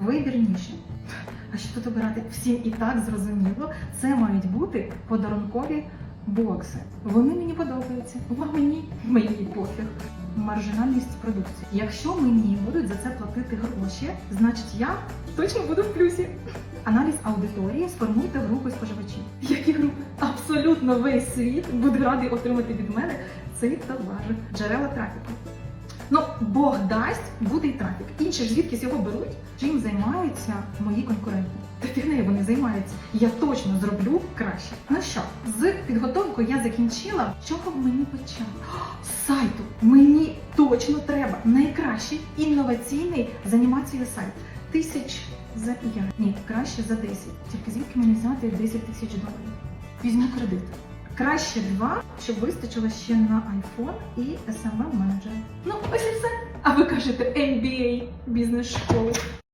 вибірніше. А що тут обирати? Всім і так зрозуміло. Це мають бути подарункові бокси. Вони мені подобаються. А мені мені пофіг. Маржинальність продукції. Якщо мені будуть за це платити гроші, значить я точно буду в плюсі. Аналіз аудиторії сформуйте групи споживачів. Які групи? Абсолютно весь світ буде радий отримати від мене цей товар. Джерела трафіку. Ну, Бог дасть, буде і трафік. Інші ж звідкись його беруть, чим займаються мої конкуренти. Та фігнею вони займаються. Я точно зроблю краще. Ну що, з підготовкою я закінчила. Чого мені почати? Сайту. Мені точно треба найкращий інноваційний з анімацією сайт. Тисяч за 5. Ні, краще за 10. Тільки звідки мені взяти 10 тисяч доларів? Візьму кредит. Краще два, щоб вистачило ще на iPhone і SMM менеджер. Ну, ось і все. А ви кажете MBA бізнес школу.